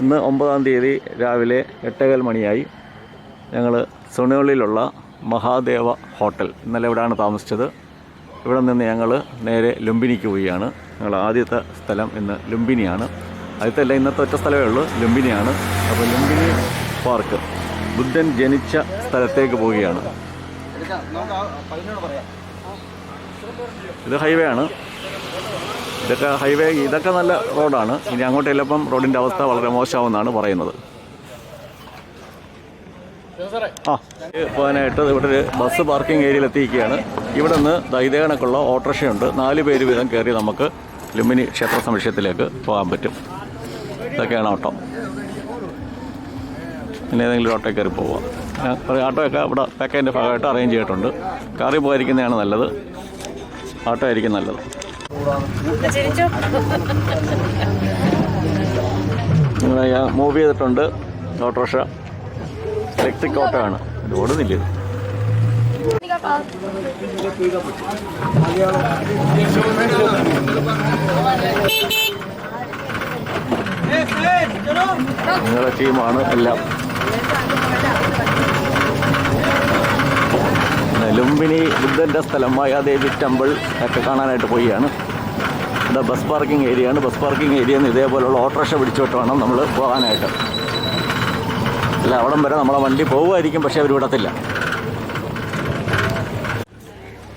ഇന്ന് ഒമ്പതാം തീയതി രാവിലെ എട്ടേകാൽ മണിയായി. ഞങ്ങൾ സുണിയുള്ളിലുള്ള മഹാദേവ ഹോട്ടൽ ഇന്നലെ ഇവിടെയാണ് താമസിച്ചത്. ഇവിടെ നിന്ന് ഞങ്ങൾ നേരെ ലുംബിനിക്ക് പോവുകയാണ്. ഞങ്ങൾ ആദ്യത്തെ സ്ഥലം ഇന്ന് ലുംബിനിയാണ്. ആദ്യത്തെ അല്ല ഇന്നത്തെ ഒറ്റ സ്ഥലമേ ഉള്ളൂ ലുംബിനിയാണ്. അപ്പോൾ ലുംബിനി പാർക്ക് ബുദ്ധൻ ജനിച്ച സ്ഥലത്തേക്ക് പോവുകയാണ്. ഇത് ഹൈവേ ആണ്. ഇതൊക്കെ ഹൈവേ ഇതൊക്കെ നല്ല റോഡാണ്. ഇനി അങ്ങോട്ട് ചെല്ലപ്പം റോഡിന്റെ അവസ്ഥ വളരെ മോശമാവുമെന്നാണ് പറയുന്നത്. ആ പോകാനായിട്ട് ഇവിടെ ഒരു ബസ് പാർക്കിംഗ് ഏരിയയിൽ എത്തിയിരിക്കുകയാണ്. ഇവിടെ നിന്ന് ദൈതേകണക്കുള്ള ഓട്ടോറിക്ഷയുണ്ട്. നാല് പേര് വീതം കയറി നമുക്ക് ലുമിനി ക്ഷേത്ര സമുച്ചയത്തിലേക്ക് പോകാൻ പറ്റും. ഇതൊക്കെയാണ് ഓട്ടോ. പിന്നെ ഏതെങ്കിലും ഓട്ടോ കയറി പോവാം. ഓട്ടോയൊക്കെ ഇവിടെ പാക്കേജിന്റെ ഭാഗമായിട്ട് അറേഞ്ച് ചെയ്തിട്ടുണ്ട്. കാറിൽ പോകാതിരിക്കുന്നതാണ് നല്ലത്. ഓട്ടോ ആയിരിക്കും നല്ലത്. മൂവ് ചെയ്തിട്ടുണ്ട്. ഓട്ടോറിക്ഷ. ഇലക്ട്രിക് ഓട്ടോ ആണ് ഇത് ഓടുന്നില്ല ഇത്. നിങ്ങളുടെ ടീമാണ് എല്ലാം. ലുംബിനി ബുദ്ധന്റെ സ്ഥലം മായാദേവി ടെമ്പിൾ ഒക്കെ കാണാനായിട്ട് പോവുകയാണ്. ഇവിടെ ബസ് പാർക്കിംഗ് ഏരിയയാണ് ബസ് പാർക്കിംഗ് ഏരിയയിൽ നിന്ന് ഇതേപോലുള്ള ഓട്ടോറിക്ഷ പിടിച്ചോട്ട് വേണം നമ്മൾ പോകാനായിട്ട്. അല്ല അവിടം വരെ നമ്മളെ വണ്ടി പോകുമായിരിക്കും പക്ഷേ അവർ വിടത്തില്ല.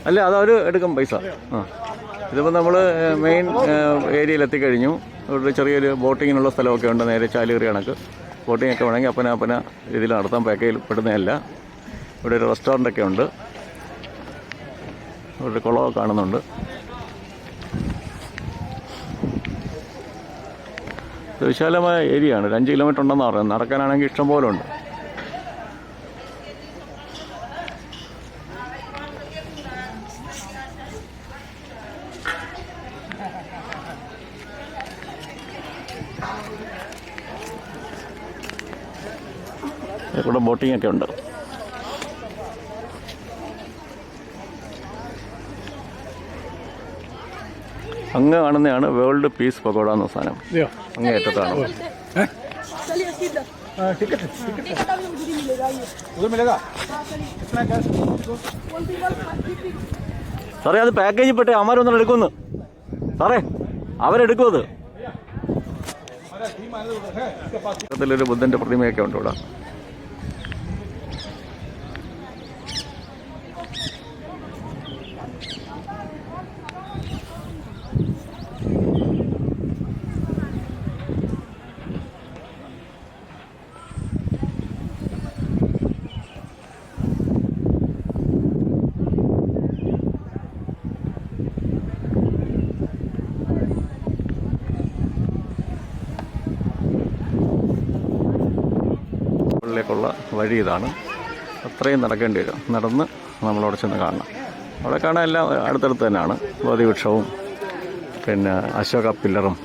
അല്ല അതവർ എടുക്കും പൈസ. ആ. ഇതിപ്പോൾ നമ്മൾ മെയിൻ ഏരിയയിൽ എത്തിക്കഴിഞ്ഞു. ഇവിടെ ചെറിയൊരു ബോട്ടിങ്ങിനുള്ള സ്ഥലമൊക്കെ ഉണ്ട് നേരെ ചാലുകറി കണക്ക്. ബോട്ടിങ്ങൊക്കെ വേണമെങ്കിൽ അപ്പന അപ്പന രീതിയിൽ നടത്താൻ പാക്കേജിൽ പെടുന്നതല്ല. ഇവിടെ ഒരു റെസ്റ്റോറന്റൊക്കെ ഉണ്ട്. ഒരു കുളമൊക്കെ കാണുന്നുണ്ട്. വിശാലമായ ഏരിയ ആണ്. ഒരു അഞ്ച് കിലോമീറ്റർ ഉണ്ടെന്ന് പറയുന്നത്. നടക്കാനാണെങ്കിൽ ഇഷ്ടം പോലെ ഉണ്ട്. ഇവിടെ ബോട്ടിംഗ് ഒക്കെ ഉണ്ട്. അങ്ങ് കാണുന്നതാണ് വേൾഡ് പീസ് പകോട എന്ന സാധനം. അങ്ങ് ഏറ്റത്താണ് സാറേ അത് പാക്കേജ് പെട്ടേ അമാരൊന്നും എടുക്കുന്നു സാറേ അവരെടുക്കുമത് ഒരു ബുദ്ധന്റെ പ്രതിമയൊക്കെ ഉണ്ട് ഇവിടെ. ിലേക്കുള്ള വഴി ഇതാണ്. അത്രയും നടക്കേണ്ടി വരും. നടന്ന് നമ്മളവിടെ ചെന്ന് കാണണം. അവിടെ കാണാൻ എല്ലാം അടുത്തടുത്ത് തന്നെയാണ്. ബോധിവൃക്ഷവും പിന്നെ അശോക പില്ലറും.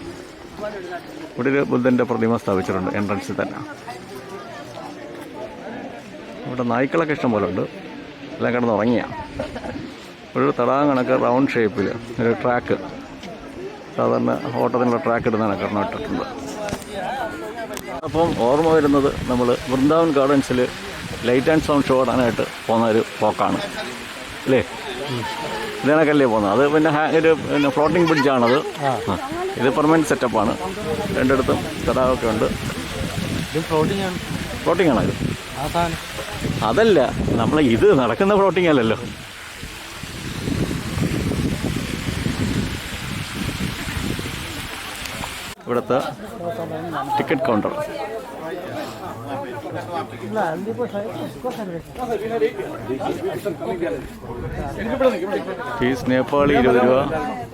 ഇവിടെ ഒരു ബുദ്ധന്റെ പ്രതിമ സ്ഥാപിച്ചിട്ടുണ്ട് എൻട്രൻസിൽ തന്നെ. ഇവിടെ നായ്ക്കളൊക്കെ ഇഷ്ടം പോലെ ഉണ്ട് എല്ലാം കിടന്ന് ഉറങ്ങിയ. ഒരു തടാകം കണക്ക് റൗണ്ട് ഷേപ്പിൽ ഒരു ട്രാക്ക്. സാധാരണ ഓട്ടത്തിനുള്ള ട്രാക്ക് ഇടുന്ന ഇട്ടിട്ടുണ്ട് അപ്പം ഓർമ്മ വരുന്നത് നമ്മൾ വൃന്ദാവൻ ഗാർഡൻസിൽ ലൈറ്റ് ആൻഡ് സൗണ്ട് ഷോ ഇടാനായിട്ട് പോകുന്ന ഒരു പോക്കാണ്. അല്ലേ ഇതിനൊക്കെയല്ലേ പോകുന്നത്. അത് പിന്നെ ഒരു പിന്നെ ഫ്ലോട്ടിംഗ് ബ്രിഡ്ജാണത്. ഇത് പെർമനന്റ് സെറ്റപ്പാണ്. രണ്ടിടത്തും തടാകമൊക്കെ ഉണ്ട്. ഫ്ലോട്ടിംഗ് ആണ്. ഫ്ലോട്ടിംഗ് ആണോ ഇത് അതല്ല നമ്മൾ ഇത് നടക്കുന്ന ഫ്ലോട്ടിംഗ് അല്ലല്ലോ. ഇവിടുത്തെ ടിക്കറ്റ് കൗണ്ടർ ഫീസ് നേപ്പാളി ഇരുപത് രൂപ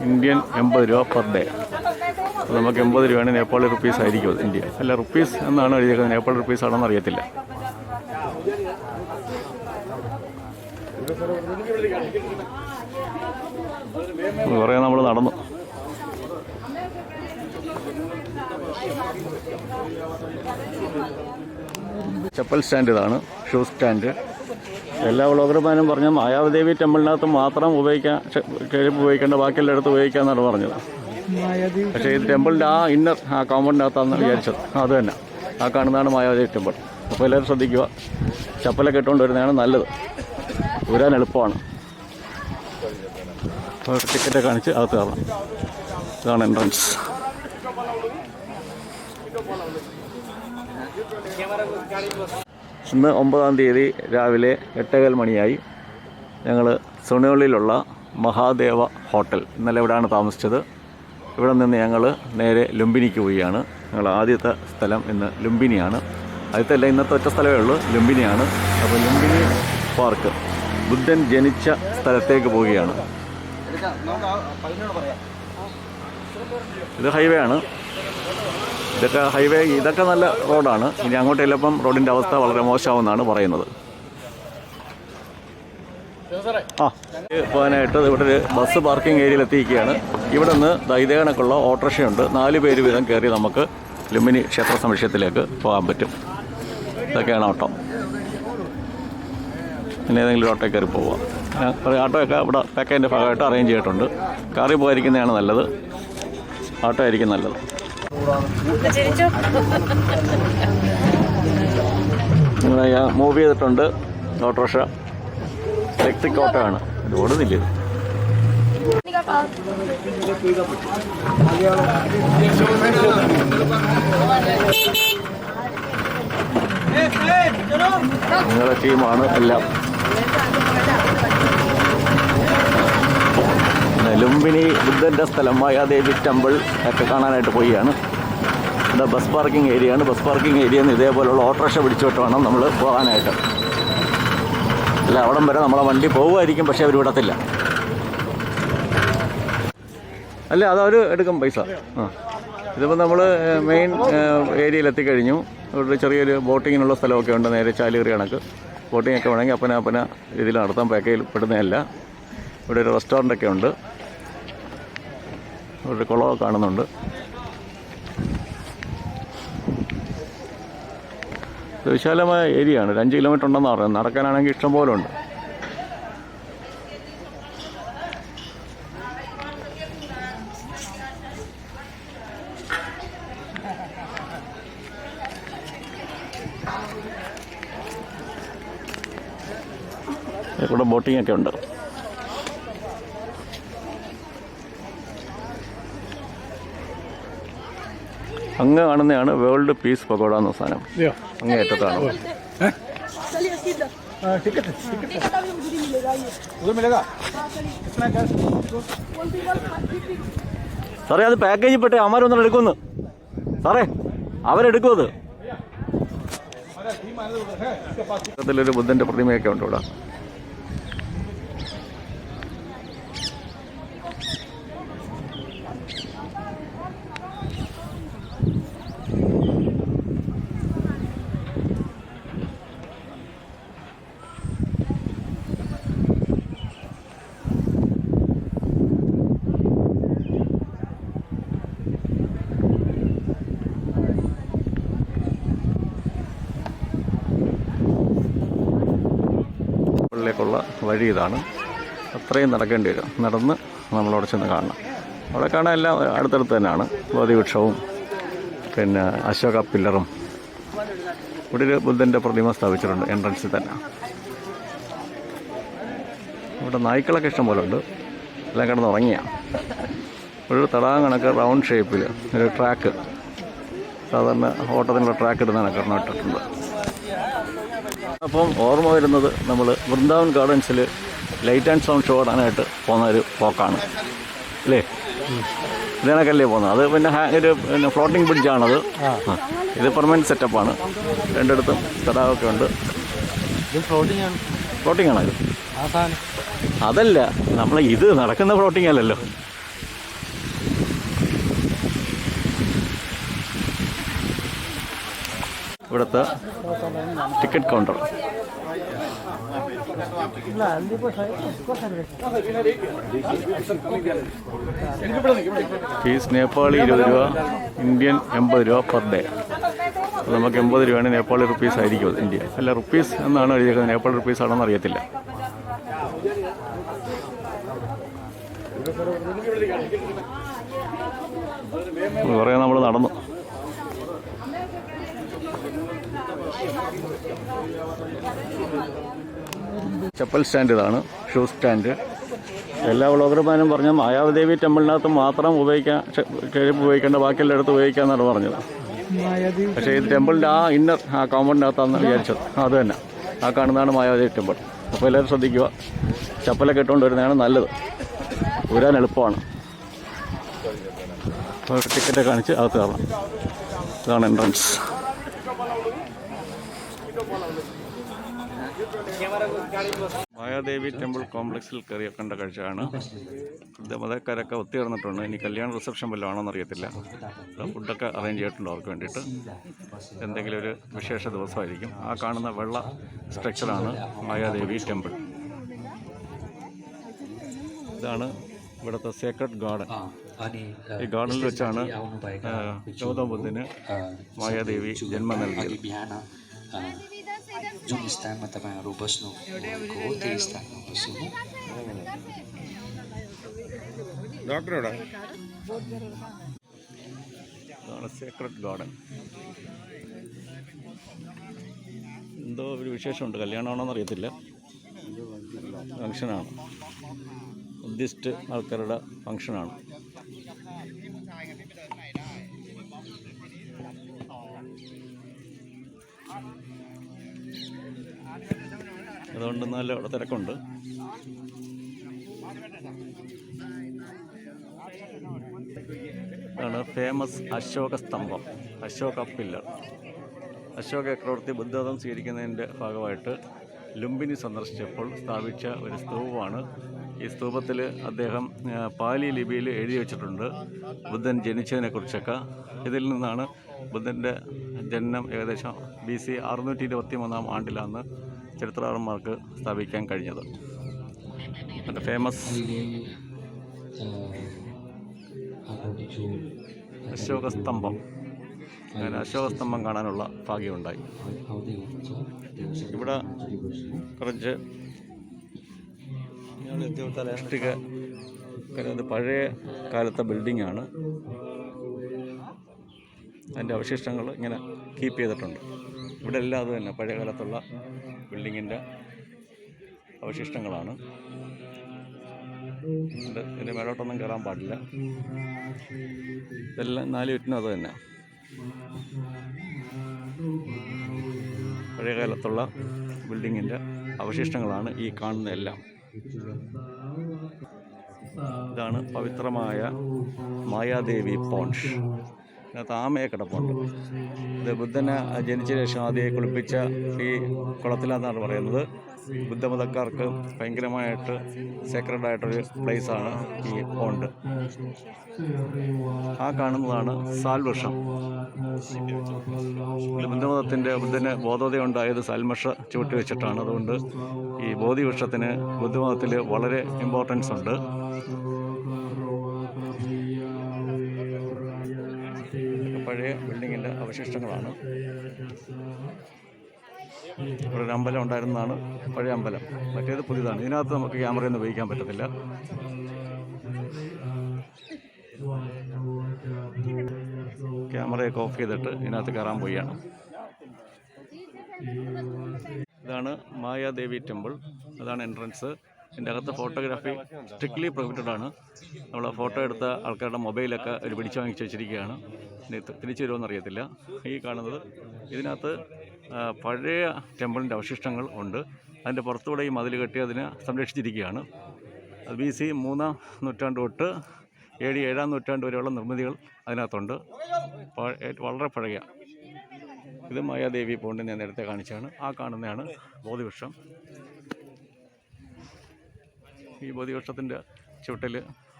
ഇന്ത്യൻ എൺപത് രൂപ പെർ ഡേ നമുക്ക് എൺപത് രൂപയാണ് നേപ്പാളി റുപ്പീസ് ആയിരിക്കും ഇന്ത്യ. അല്ല റുപ്പീസ് എന്നാണ് എഴുതിയേക്കുന്നത്. നേപ്പാളി റുപ്പീസ് ആണെന്ന് അറിയത്തില്ല. കുറേ നമ്മൾ നടന്നു. ചപ്പൽ സ്റ്റാൻഡ് ഇതാണ് ഷൂ സ്റ്റാൻഡ് എല്ലാ വ്ളോഗർമാരും പറഞ്ഞ മായാവദേവി ടെമ്പിളിനകത്ത് മാത്രം ഉപയോഗിക്കാൻ ക്ഷ- ഉപയോഗിക്കേണ്ട ബാക്കിയെല്ലായിടത്തും ഉപയോഗിക്കാമെന്നാണ് പറഞ്ഞത്. പക്ഷേ ഇത് ടെമ്പിളിന്റെ ആ ഇന്നർ ആ കോമ്പൗണ്ടിനകത്താണെന്ന് വിചാരിച്ചത്. അത് തന്നെ. ആ കാണുന്നതാണ് മായാവദേവി ടെമ്പിൾ. അപ്പോൾ എല്ലാവരും ശ്രദ്ധിക്കുക ചപ്പലൊക്കെ ഇട്ടുകൊണ്ട് വരുന്നതാണ് നല്ലത്. ഊരാൻ എളുപ്പമാണ്. ടിക്കറ്റൊക്കെ ടിക്കറ്റ് കാണിച്ച് അകത്ത് കയറണം. ഇതാണ് എൻട്രൻസ് ഇന്ന് ഒമ്പതാം തീയതി രാവിലെ എട്ടേകാൽ മണിയായി. ഞങ്ങൾ സുണിയുള്ളിലുള്ള മഹാദേവ ഹോട്ടൽ ഇന്നലെ ഇവിടെയാണ് താമസിച്ചത്. ഇവിടെ നിന്ന് ഞങ്ങൾ നേരെ ലുംബിനിക്ക് പോവുകയാണ്. ഞങ്ങൾ ആദ്യത്തെ സ്ഥലം ഇന്ന് ലുംബിനിയാണ്. ആദ്യത്തെ അല്ല ഇന്നത്തെ ഒറ്റ സ്ഥലമേ ഉള്ളൂ ലുംബിനിയാണ്. അപ്പോൾ ലുംബിനി പാർക്ക് ബുദ്ധൻ ജനിച്ച സ്ഥലത്തേക്ക് പോവുകയാണ്. ഇത് ഹൈവേ ആണ്. ഇതൊക്കെ ഹൈവേ ഇതൊക്കെ നല്ല റോഡാണ്. ഇനി അങ്ങോട്ട് ചിലപ്പം റോഡിന്റെ അവസ്ഥ വളരെ മോശമാവുമെന്നാണ് പറയുന്നത്. ആ പോകാനായിട്ട് ഇവിടെ ഒരു ബസ് പാർക്കിംഗ് ഏരിയയിൽ എത്തിയിരിക്കുകയാണ്. ഇവിടെ നിന്ന് ഇതേ ഓട്ടോറിക്ഷയുണ്ട്. നാല് പേര് വീതം കയറി നമുക്ക് ലുമിനി ക്ഷേത്ര സംശയത്തിലേക്ക് പോകാൻ പറ്റും. ഇതൊക്കെയാണ് ഓട്ടോ. പിന്നെ ഏതെങ്കിലും ഓട്ടോ കയറി പോവാം ഓട്ടോയൊക്കെ ഇവിടെ പാക്കേജിന്റെ ഭാഗമായിട്ട് അറേഞ്ച് ചെയ്തിട്ടുണ്ട്. കാറിൽ പോയിരിക്കുന്നതാണ് നല്ലത്. ഓട്ടോ ആയിരിക്കും നല്ലത്. മൂവ് ചെയ്തിട്ടുണ്ട്. ഓട്ടോറിക്ഷ ഇലക്ട്രിക് ഓട്ടോ ആണ്. ഇത് ഓടുന്നില്ല? നിങ്ങളുടെ ടീമാണ് എല്ലാം. ലുംബിനി ബുദ്ധന്റെ സ്ഥലം മായാദേവി ടെമ്പിൾ ഒക്കെ കാണാനായിട്ട് പോവുകയാണ്. ഇവിടെ ബസ് പാർക്കിംഗ് ഏരിയയാണ് ബസ് പാർക്കിംഗ് ഏരിയയിൽ നിന്ന് ഇതേപോലുള്ള ഓട്ടോറിക്ഷ പിടിച്ചോട്ട് വേണം നമ്മൾ പോകാനായിട്ട്. അല്ല അവിടം വരെ നമ്മളെ വണ്ടി പോകുമായിരിക്കും പക്ഷേ അവർ വിടത്തില്ല. അല്ല അതവർ എടുക്കും പൈസ. ആ. ഇതിപ്പോൾ നമ്മൾ മെയിൻ ഏരിയയിൽ എത്തിക്കഴിഞ്ഞു. ഇവിടെ ചെറിയൊരു ബോട്ടിങ്ങിനുള്ള സ്ഥലമൊക്കെ ഉണ്ട് നേരെ ചാലുകറി കണക്ക്. ബോട്ടിങ്ങൊക്കെ വേണമെങ്കിൽ അപ്പന അപ്പന രീതിയിൽ നടത്താൻ പാക്കേജിൽ പെടുന്നതല്ല. ഇവിടെ ഒരു റെസ്റ്റോറന്റൊക്കെ ഉണ്ട്. ഒരു കുളമൊക്കെ കാണുന്നുണ്ട്. വിശാലമായ ഏരിയ ആണ് ഒരു അഞ്ച് കിലോമീറ്റർ ഉണ്ടെന്ന് പറയുന്നത്. നടക്കാനാണെങ്കിൽ ഇഷ്ടം പോലെ ഉണ്ട്. ഇവിടെ ബോട്ടിംഗ് ഒക്കെ ഉണ്ട്. അങ്ങ് കാണുന്നതാണ് വേൾഡ് പീസ് പകോട എന്ന സാധനം. അങ്ങേ അറ്റത്താണ് സാറേ അത് പാക്കേജ് പെട്ടെ അമാരൊന്നും എടുക്കുന്നു സാറേ അവരെടുക്കും അത് ഒരു ബുദ്ധന്റെ പ്രതിമയൊക്കെ ഉണ്ട് ഇവിടെ? ഉള്ളിലേക്കുള്ള വഴി ഇതാണ്. അത്രയും നടക്കേണ്ടി വരും. നടന്ന് നമ്മളവിടെ ചെന്ന് കാണണം. അവിടെ കാണാൻ എല്ലാം അടുത്തടുത്ത് തന്നെയാണ്. ബോധിവൃക്ഷവും പിന്നെ അശോക പില്ലറും. ഇവിടെ ഒരു ബുദ്ധന്റെ പ്രതിമ സ്ഥാപിച്ചിട്ടുണ്ട് എൻട്രൻസിൽ തന്നെ. ഇവിടെ നായ്ക്കളൊക്കെ ഇഷ്ടം പോലെ ഉണ്ട് എല്ലാം കിടന്ന് ഉറങ്ങിയ. ഒരു തടാകം കണക്ക് റൗണ്ട് ഷേപ്പിൽ ഒരു ട്രാക്ക് സാധാരണ ഓട്ടത്തിനുള്ള ട്രാക്ക് ഇടുന്ന കണക്ക് അപ്പം ഓർമ്മ വരുന്നത് നമ്മൾ വൃന്ദാവൻ ഗാർഡൻസിൽ ലൈറ്റ് ആൻഡ് സൗണ്ട് ഷോ ഇടാനായിട്ട് പോകുന്ന ഒരു പോക്കാണ്. അല്ലേ? ഇതിനൊക്കെയല്ലേ പോകുന്നത്. അത് പിന്നെ ഹാങ് ഒരു പിന്നെ ഫ്ലോട്ടിംഗ് ബ്രിഡ്ജാണത്. ഇത് പെർമനന്റ് സെറ്റപ്പാണ്. രണ്ടിടത്തും തടാകമൊക്കെ ഉണ്ട്. ഫ്ലോട്ടിംഗ് ആണ്. ഫ്ലോട്ടിംഗ് ആണോ ഇത് അതല്ല നമ്മൾ ഇത് നടക്കുന്ന ഫ്ലോട്ടിംഗ് അല്ലല്ലോ. ഇവിടുത്തെ ടിക്കറ്റ് കൗണ്ടർ. ഫീസ് നേപ്പാളി ഇരുപത് രൂപ ഇന്ത്യൻ എൺപത് രൂപ പെർ ഡേ. നമുക്ക് എൺപത് രൂപയാണ് നേപ്പാളി റുപ്പീസ് ആയിരിക്കും അത് ഇന്ത്യ. അല്ല റുപ്പീസ് എന്നാണ് എഴുതിയത് നേപ്പാളി റുപ്പീസ് ആണെന്ന് അറിയത്തില്ല. കുറേ നമ്മൾ നടന്നു. ചപ്പൽ സ്റ്റാൻഡ് ഇതാണ് ഷൂ സ്റ്റാൻഡ്. എല്ലാ വ്ളോഗർമാരും പറഞ്ഞ മായാവദേവി ടെമ്പിളിനകത്ത് മാത്രം ഉപയോഗിക്കാൻ ചെരുപ്പ് ഉപയോഗിക്കേണ്ട ബാക്കിയെല്ലായിടത്ത് ഉപയോഗിക്കാന്നാണ് പറഞ്ഞത്. പക്ഷേ ഈ ടെമ്പിളിന്റെ ആ ഇന്നർ ആ കോമ്പൗണ്ടിനകത്താണെന്ന് വിചാരിച്ചത്. അത് തന്നെ. ആ കാണുന്നതാണ് മായാവദേവി ടെമ്പിൾ. അപ്പോൾ എല്ലാവരും ശ്രദ്ധിക്കുക. ചപ്പലൊക്കെ ഇട്ടുകൊണ്ട് വരുന്നതാണ് നല്ലത്. ഊരാൻ എളുപ്പമാണ്. ടിക്കറ്റൊക്കെ ടിക്കറ്റ് കാണിച്ച് അകത്ത് കയറണം. ഇതാണ് എൻട്രൻസ് മായാദേവി ടെമ്പിൾ കോംപ്ലക്സിൽ കയറിയ കണ്ട കാഴ്ചയാണ്. മതക്കാരൊക്കെ ഒത്തുചേർന്നിട്ടുണ്ട്. ഇനി കല്യാണ റിസപ്ഷൻ വല്ലതും ആണോന്ന് എന്നറിയത്തില്ല ഫുഡൊക്കെ അറേഞ്ച് ചെയ്തിട്ടുണ്ട് അവർക്ക് വേണ്ടിയിട്ട്. എന്തെങ്കിലും ഒരു വിശേഷ ദിവസമായിരിക്കും. ആ കാണുന്ന വെള്ള സ്ട്രക്ചറാണ് മായാദേവി ടെമ്പിൾ. ഇതാണ് ഇവിടുത്തെ സേക്രഡ് ഗാർഡൻ ഈ ഗാർഡനിൽ വെച്ചാണ് ഗൗതം ബുദ്ധന് മായാദേവി ജന്മം നൽകിയത്. जुन स्थानमा तपाईँहरू बस्नु हो त्यही स्थानमा बस्नु ഇതാണ് സേക്രഡ് ഗാർഡൻ എന്തോ ഒരു വിശേഷമുണ്ട് കല്യാണമാണോന്ന് അറിയത്തില്ല ഫങ്ഷനാണ് ബുദ്ധിസ്റ്റ് ആൾക്കാരുടെ ഫങ്ഷനാണ് അതുകൊണ്ട് നല്ല അവിടെ തിരക്കുണ്ട്. ാണ് ഫേമസ് അശോക സ്തംഭം അശോക പില്ലർ. അശോക ചക്രവർത്തി ബുദ്ധമതം സ്വീകരിക്കുന്നതിന്റെ ഭാഗമായിട്ട് ലുംബിനി സന്ദർശിച്ചപ്പോൾ സ്ഥാപിച്ച ഒരു സ്തൂപമാണ്. ഈ സ്തൂപത്തിൽ അദ്ദേഹം പാലി ലിപിയിൽ എഴുതി വെച്ചിട്ടുണ്ട് ബുദ്ധൻ ജനിച്ചതിനെക്കുറിച്ചൊക്കെ. ഇതിൽ നിന്നാണ് ബുദ്ധന്റെ ജനനം ഏകദേശം ബി സി അറുന്നൂറ്റി ഇരുപത്തി മൂന്നാം ആണ്ടിലാണ് ചരിത്രകാരന്മാർക്ക് സ്ഥാപിക്കാൻ കഴിഞ്ഞത്. മറ്റേ ഫേമസ് അശോക സ്തംഭം. അങ്ങനെ അശോക സ്തംഭം കാണാനുള്ള ഭാഗ്യമുണ്ടായി. ഇവിടെ കുറച്ച് പഴയ കാലത്തെ ബിൽഡിംഗ് ആണ്. അതിന്റെ അവശിഷ്ടങ്ങൾ ഇങ്ങനെ കീപ്പ് ചെയ്തിട്ടുണ്ട്. ഇവിടെ എല്ലാം അത് തന്നെ പഴയ കാലത്തുള്ള ബിൽഡിങ്ങിന്റെ അവശിഷ്ടങ്ങളാണ്. ഇതിന്റെ മേലോട്ടൊന്നും കയറാൻ പാടില്ല. ഇതെല്ലാം നാല് ചുറ്റിനും അത് തന്നെ. പഴയ കാലത്തുള്ള ബിൽഡിങ്ങിന്റെ അവശിഷ്ടങ്ങളാണ് ഈ കാണുന്ന എല്ലാം. ഇതാണ് പവിത്രമായ മായാദേവി പോണ്ട് ആമയെ കിടപ്പുണ്ട് ഇത് ബുദ്ധനെ ജനിച്ച ശേഷം ആദ്യമായി കുളിപ്പിച്ച ഈ കുളത്തിലാണെന്നാണ് പറയുന്നത്. ബുദ്ധമതക്കാർക്ക് ഭയങ്കരമായിട്ട് സേക്രഡ് ആയിട്ടൊരു പ്ലേസാണ് ഈ പോണ്ട് ആ കാണുന്നതാണ് സാൽവൃഷം ബുദ്ധമതത്തിന്റെ ബുദ്ധന് ബോധത ഉണ്ടായത് സാൽമഷ ചുവട്ടി വെച്ചിട്ടാണ്. അതുകൊണ്ട് ഈ ബോധിവൃക്ഷത്തിന് ബുദ്ധമതത്തിൽ വളരെ ഇമ്പോർട്ടൻസ് ഉണ്ട്. അവശിഷ്ടങ്ങളാണ് ഇവിടെ ഒരു അമ്പലം ഉണ്ടായിരുന്നതാണ് പഴയ അമ്പലം. മറ്റേത് പുതിയതാണ്. ഇതിനകത്ത് നമുക്ക് ക്യാമറയൊന്നും ഉപയോഗിക്കാൻ പറ്റത്തില്ല. ക്യാമറയൊക്കെ ഓഫ് ചെയ്തിട്ട് ഇതിനകത്ത് കയറാൻ പോയാണ് ഇതാണ് മായാദേവി ടെമ്പിൾ. അതാണ് എൻട്രൻസ്. ഇതിന്റെ അകത്ത് ഫോട്ടോഗ്രാഫി സ്ട്രിക്ട്ലി പ്രൊഹിബിറ്റഡ് ആണ് നമ്മൾ ഫോട്ടോ എടുത്ത ആൾക്കാരുടെ മൊബൈലൊക്കെ ഒരു പിടിച്ചു വാങ്ങിച്ച് വെച്ചിരിക്കുകയാണ്. തിരിച്ചു വരുമെന്ന് അറിയത്തില്ല. ഈ കാണുന്നത് ഇതിനകത്ത് പഴയ ടെമ്പിളിന്റെ അവശിഷ്ടങ്ങൾ ഉണ്ട്. അതിന്റെ പുറത്തുകൂടെ ഈ മതിൽ കെട്ടി അതിനെ സംരക്ഷിച്ചിരിക്കുകയാണ്. ബി സി മൂന്നാം നൂറ്റാണ്ട് തൊട്ട് ഏഴ് ഡി ഏഴാം നൂറ്റാണ്ട് വരെയുള്ള നിർമ്മിതികൾ അതിനകത്തുണ്ട്. വളരെ പഴയ. ഇത് മായാദേവി പോണ്ട് ഞാൻ നേരത്തെ കാണിച്ചാണ് ആ കാണുന്നതാണ് ബോധിവൃക്ഷം. ഈ ബോധിവൃക്ഷത്തിന്റെ ചുവട്ടിൽ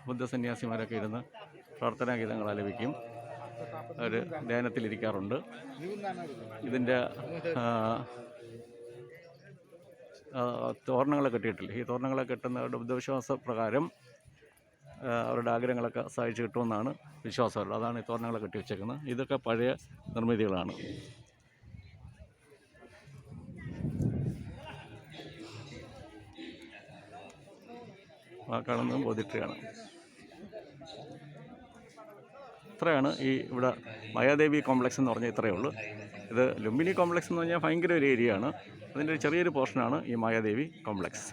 ബുദ്ധസന്യാസിമാരൊക്കെ ഇരുന്ന് പ്രാർത്ഥനാ ഗീതങ്ങൾ ആലപിക്കും. അവർ ധ്യാനത്തിലിരിക്കാറുണ്ട് ഇതിന്റെ തോരണങ്ങളെ കെട്ടിയിട്ടില്ല? ഈ തോരണങ്ങളെ കെട്ടുന്നവരുടെ ബുദ്ധവിശ്വാസ പ്രകാരം അവരുടെ ആഗ്രഹങ്ങളൊക്കെ സാധിച്ചു കിട്ടുമെന്നാണ് വിശ്വാസമുള്ളത് അതാണ് ഈ തോരണങ്ങളെ കെട്ടി വെച്ചേക്കുന്നത്. ഇതൊക്കെ പഴയ നിർമ്മിതികളാണ്. ആ കാണുന്നത് ഇത്രയാണ് ഈ ഇവിടെ മായാദേവി കോംപ്ലക്സ് എന്ന് പറഞ്ഞാൽ ഇത്രയേ ഉള്ളൂ. ഇത് ലുംബിനി കോംപ്ലക്സ് എന്ന് പറഞ്ഞാൽ ഭയങ്കര ഒരു ഏരിയയാണ്. അതിന്റെ ഒരു ചെറിയൊരു പോർഷനാണ് ഈ മായാദേവി കോംപ്ലക്സ്.